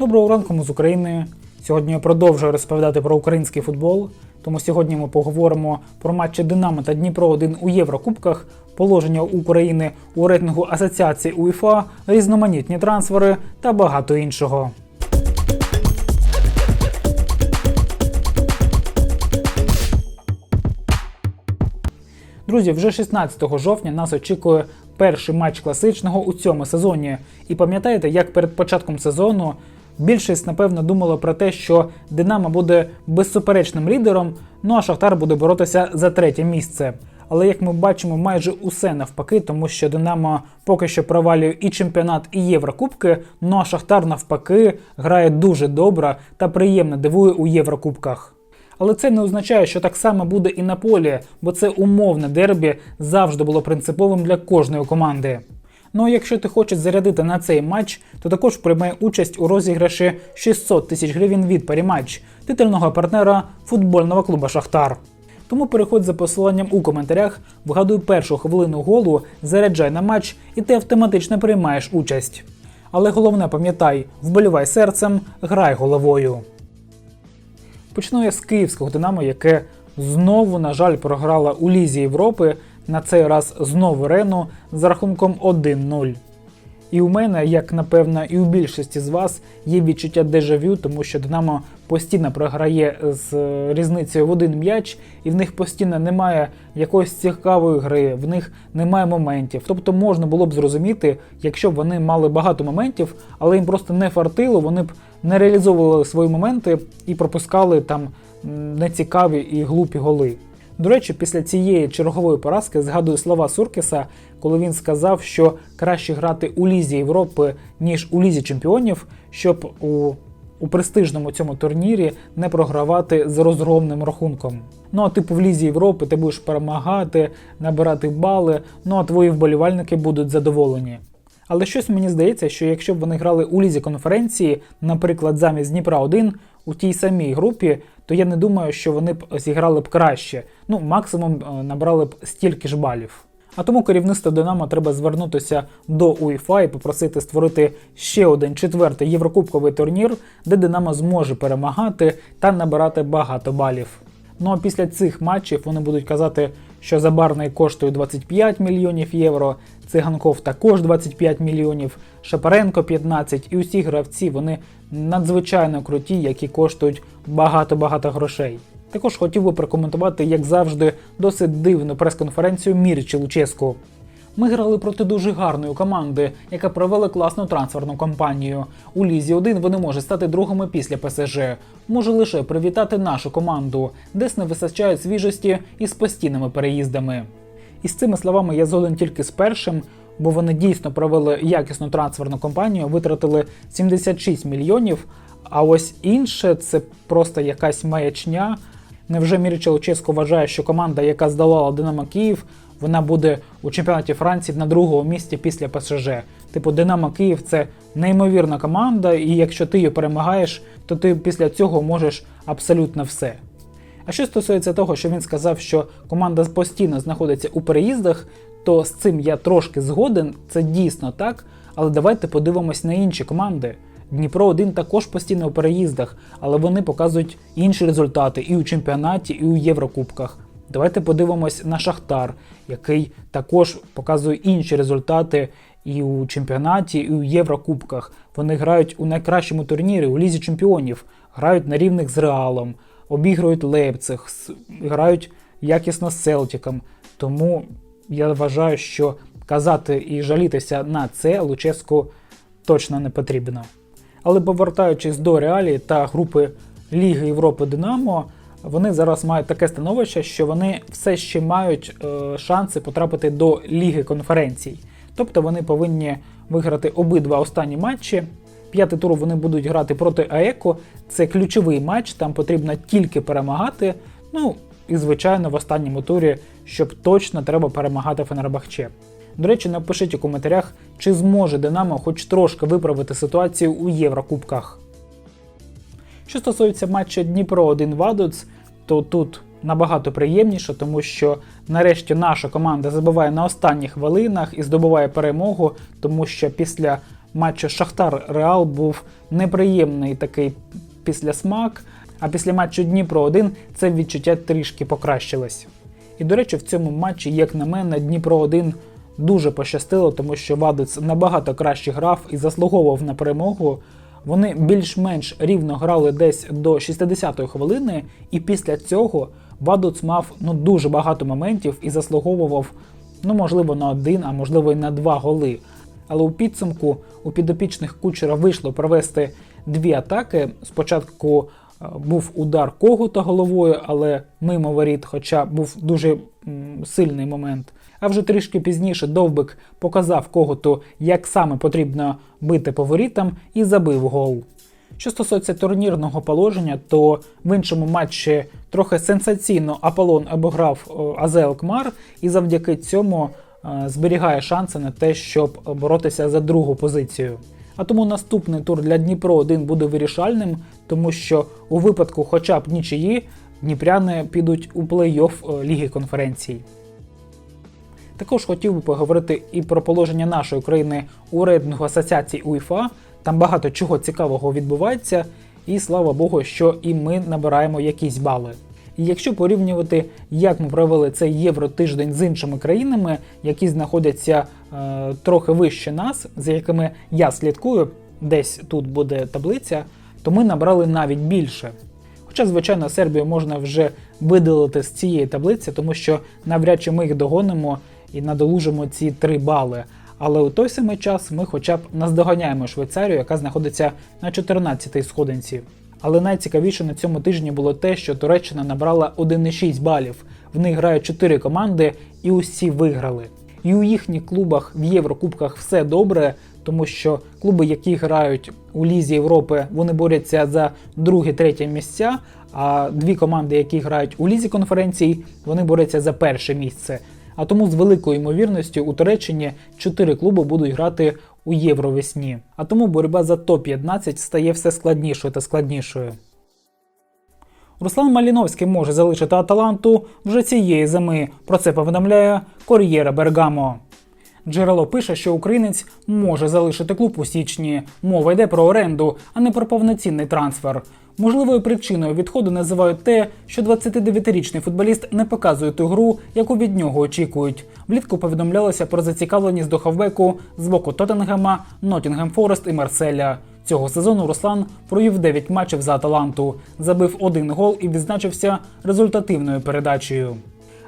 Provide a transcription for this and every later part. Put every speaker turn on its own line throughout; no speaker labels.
Доброго ранку ми з України. Сьогодні я продовжую розповідати про український футбол. Тому сьогодні ми поговоримо про матчі Динамо та Дніпро 1 у Єврокубках, положення України у рейтингу Асоціації УЄФА, різноманітні трансфери та багато іншого. Друзі, вже 16 жовтня нас очікує перший матч класичного у цьому сезоні. І пам'ятаєте, як перед початком сезону більшість, напевно, думала про те, що Динамо буде безсуперечним лідером, ну а Шахтар буде боротися за третє місце. Але як ми бачимо, майже усе навпаки, тому що Динамо поки що провалює і чемпіонат, і Єврокубки. Ну а Шахтар навпаки грає дуже добре та приємно дивує у Єврокубках. Але це не означає, що так само буде і на полі, бо це умовне дербі завжди було принциповим для кожної команди. Ну а якщо ти хочеш зарядити на цей матч, то також приймай участь у розіграші 600 тисяч гривень від паріматч титульного партнера футбольного клубу Шахтар. Тому переходь за посиланням у коментарях, вгадуй першу хвилину голу, заряджай на матч і ти автоматично приймаєш участь. Але головне пам'ятай, вболівай серцем, грай головою. Почну я з київського Динамо, яке знову, на жаль, програла у Лізі Європи, на цей раз знову Рену з рахунком 1-0. І у мене, як напевно, і у більшості з вас, є відчуття дежавю, тому що Динамо постійно програє з е, різницею в один м'яч, і в них постійно немає якоїсь цікавої гри, в них немає моментів. Тобто можна було б зрозуміти, якщо б вони мали багато моментів, але їм просто не фартило, вони б не реалізовували свої моменти і пропускали там нецікаві і глупі голи. До речі, після цієї чергової поразки згадую слова Суркіса, коли він сказав, що краще грати у Лізі Європи, ніж у Лізі Чемпіонів, щоб у, у престижному цьому турнірі не програвати з розгромним рахунком. Ну а типу в Лізі Європи ти будеш перемагати, набирати бали, ну а твої вболівальники будуть задоволені. Але щось мені здається, що якщо б вони грали у лізі конференції, наприклад, замість Дніпра 1 у тій самій групі, то я не думаю, що вони б зіграли б краще. Ну, максимум е, набрали б стільки ж балів. А тому керівництво Динамо треба звернутися до УЄФА і попросити створити ще один четвертий єврокубковий турнір, де Динамо зможе перемагати та набирати багато балів. Ну а після цих матчів вони будуть казати, що Забарний коштує 25 мільйонів євро, Циганков також 25 мільйонів, Шапаренко 15 і усі гравці вони надзвичайно круті, які коштують багато-багато грошей. Також хотів би прокоментувати, як завжди, досить дивну прес-конференцію Мірчі Луческу. Ми грали проти дуже гарної команди, яка провела класну трансферну кампанію. У Лізі 1 вони можуть стати другими після ПСЖ. Можу лише привітати нашу команду, десь не вистачає свіжості і з постійними переїздами. І з цими словами я згоден тільки з першим, бо вони дійсно провели якісну трансферну кампанію, витратили 76 мільйонів. А ось інше це просто якась маячня. Невже Мірча Луческо вважає, що команда, яка здолала Динамо Київ, вона буде у чемпіонаті Франції на другому місці після ПСЖ. Типу, Динамо Київ це неймовірна команда, і якщо ти її перемагаєш, то ти після цього можеш абсолютно все. А що стосується того, що він сказав, що команда постійно знаходиться у переїздах, то з цим я трошки згоден, це дійсно так. Але давайте подивимось на інші команди. Дніпро 1 також постійно у переїздах, але вони показують інші результати і у чемпіонаті, і у Єврокубках. Давайте подивимось на Шахтар, який також показує інші результати і у чемпіонаті, і у Єврокубках. Вони грають у найкращому турнірі у Лізі Чемпіонів, грають на рівних з Реалом, обіграють Лейпциг, грають якісно з Селтіком. Тому я вважаю, що казати і жалітися на це Луческу точно не потрібно. Але повертаючись до реалії та групи Ліги Європи Динамо, вони зараз мають таке становище, що вони все ще мають е, шанси потрапити до Ліги конференцій. Тобто вони повинні виграти обидва останні матчі. П'ятий тур вони будуть грати проти АЕКО. Це ключовий матч, там потрібно тільки перемагати. Ну і звичайно, в останньому турі, щоб точно треба перемагати Фенербахче. До речі, напишіть у коментарях, чи зможе Динамо хоч трошки виправити ситуацію у Єврокубках. Що стосується матча Дніпро 1 Вадуц, то тут набагато приємніше, тому що нарешті наша команда забиває на останніх хвилинах і здобуває перемогу, тому що після матчу Шахтар Реал був неприємний такий післясмак, а після матчу Дніпро 1 це відчуття трішки покращилось. І до речі, в цьому матчі, як на мене, Дніпро 1 дуже пощастило, тому що Вадиц набагато краще грав і заслуговував на перемогу. Вони більш-менш рівно грали десь до 60-ї хвилини, і після цього Вадуц мав ну дуже багато моментів і заслуговував, ну можливо, на один, а можливо і на два голи. Але у підсумку у підопічних кучера вийшло провести дві атаки. Спочатку е, був удар когута головою, але мимо воріт, хоча був дуже сильний момент. А вже трішки пізніше Довбик показав когуту, як саме потрібно бити по ворітам, і забив гол. Що стосується турнірного положення, то в іншому матчі трохи сенсаційно Аполлон обіграв е, АЗ Алкмар і завдяки цьому е, зберігає шанси на те, щоб боротися за другу позицію. А тому наступний тур для Дніпро 1 буде вирішальним, тому що у випадку хоча б нічиї дніпряни підуть у плей-офф е, Ліги конференцій. Також хотів би поговорити і про положення нашої країни у рейтингу асоціації УЄФА. Там багато чого цікавого відбувається, і слава Богу, що і ми набираємо якісь бали. І якщо порівнювати, як ми провели цей євротиждень з іншими країнами, які знаходяться е, трохи вище нас, за якими я слідкую, десь тут буде таблиця, то ми набрали навіть більше. Хоча, звичайно, Сербію можна вже видалити з цієї таблиці, тому що навряд чи ми їх догонимо і надолужимо ці 3 бали. Але у той самий час ми хоча б наздоганяємо Швейцарію, яка знаходиться на 14-й сходинці. Але найцікавіше на цьому тижні було те, що Туреччина набрала 1,6 балів. В них грають 4 команди і усі виграли. І у їхніх клубах в Єврокубках все добре, тому що клуби, які грають у Лізі Європи, вони борються за друге-третє місця. А дві команди, які грають у Лізі конференцій, вони борються за перше місце. А тому з великою ймовірністю у Туреччині чотири клуби будуть грати у Євровесні. А тому боротьба за топ-15 стає все складнішою та складнішою. Руслан Маліновський може залишити Аталанту вже цієї зими. Про це повідомляє Кор'єра Бергамо. Джерело пише, що українець може залишити клуб у січні. Мова йде про оренду, а не про повноцінний трансфер. Можливою причиною відходу називають те, що 29-річний футболіст не показує ту гру, яку від нього очікують. Влітку повідомлялося про зацікавленість до хавбеку з боку Тоттенгема, Ноттінгем Форест і Марселя. Цього сезону Руслан провів 9 матчів за Аталанту, забив один гол і відзначився результативною передачею.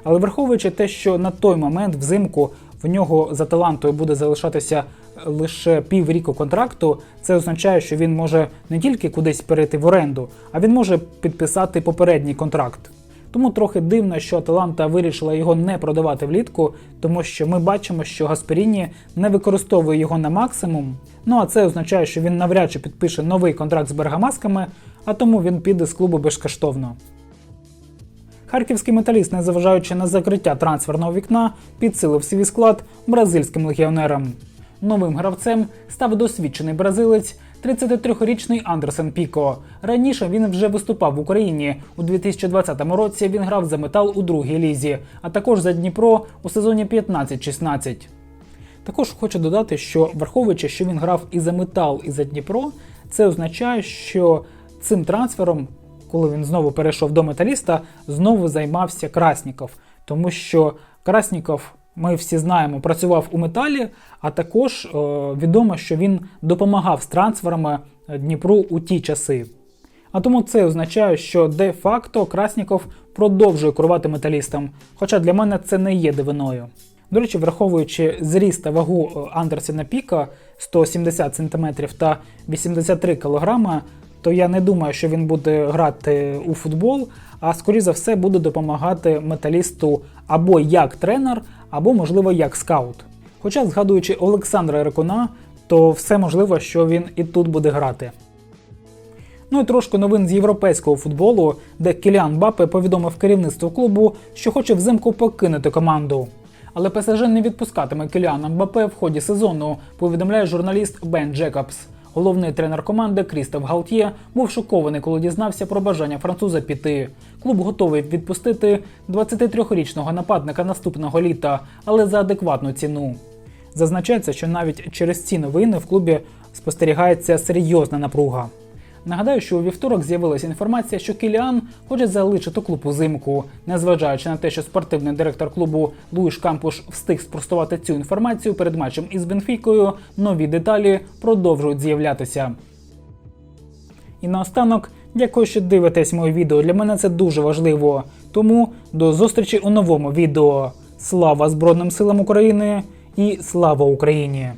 Але враховуючи те, що на той момент взимку в нього за талантою буде залишатися лише півріку контракту, це означає, що він може не тільки кудись перейти в оренду, а він може підписати попередній контракт. Тому трохи дивно, що Аталанта вирішила його не продавати влітку, тому що ми бачимо, що Гасперіні не використовує його на максимум. Ну а це означає, що він навряд чи підпише новий контракт з Бергамасками, а тому він піде з клубу безкоштовно. Харківський металіст, незважаючи на закриття трансферного вікна, підсилив свій склад бразильським легіонерам. Новим гравцем став досвідчений бразилець 33-річний Андерсен Піко. Раніше він вже виступав в Україні. У 2020 році він грав за метал у другій лізі, а також за Дніпро у сезоні 15-16. Також хочу додати, що враховуючи, що він грав і за метал, і за Дніпро, це означає, що цим трансфером, коли він знову перейшов до металіста, знову займався Красніков, тому що Красніков. Ми всі знаємо, працював у металі, а також е, відомо, що він допомагав з трансферами Дніпру у ті часи. А тому це означає, що де-факто Красніков продовжує керувати металістом, хоча для мене це не є дивиною. До речі, враховуючи зріст та вагу е, Андерсена Піка 170 см та 83 кг, то я не думаю, що він буде грати у футбол, а скоріше за все буде допомагати металісту або як тренер, або, можливо, як скаут. Хоча, згадуючи Олександра Рекуна, то все можливо, що він і тут буде грати. Ну і трошки новин з європейського футболу, де Кіліан Бапе повідомив керівництву клубу, що хоче взимку покинути команду. Але ПСЖ не відпускатиме Кіліана Мбапе в ході сезону, повідомляє журналіст Бен Джекобс. Головний тренер команди Крістоф Галтьє був шокований, коли дізнався про бажання француза піти. Клуб готовий відпустити 23-річного нападника наступного літа, але за адекватну ціну. Зазначається, що навіть через ці новини в клубі спостерігається серйозна напруга. Нагадаю, що у вівторок з'явилася інформація, що Кіліан хоче залишити клуб узимку. Незважаючи на те, що спортивний директор клубу Луїш Кампуш встиг спростувати цю інформацію перед матчем із Бенфікою, нові деталі продовжують з'являтися. І наостанок, дякую, що дивитесь моє відео. Для мене це дуже важливо. Тому до зустрічі у новому відео. Слава Збройним силам України і слава Україні!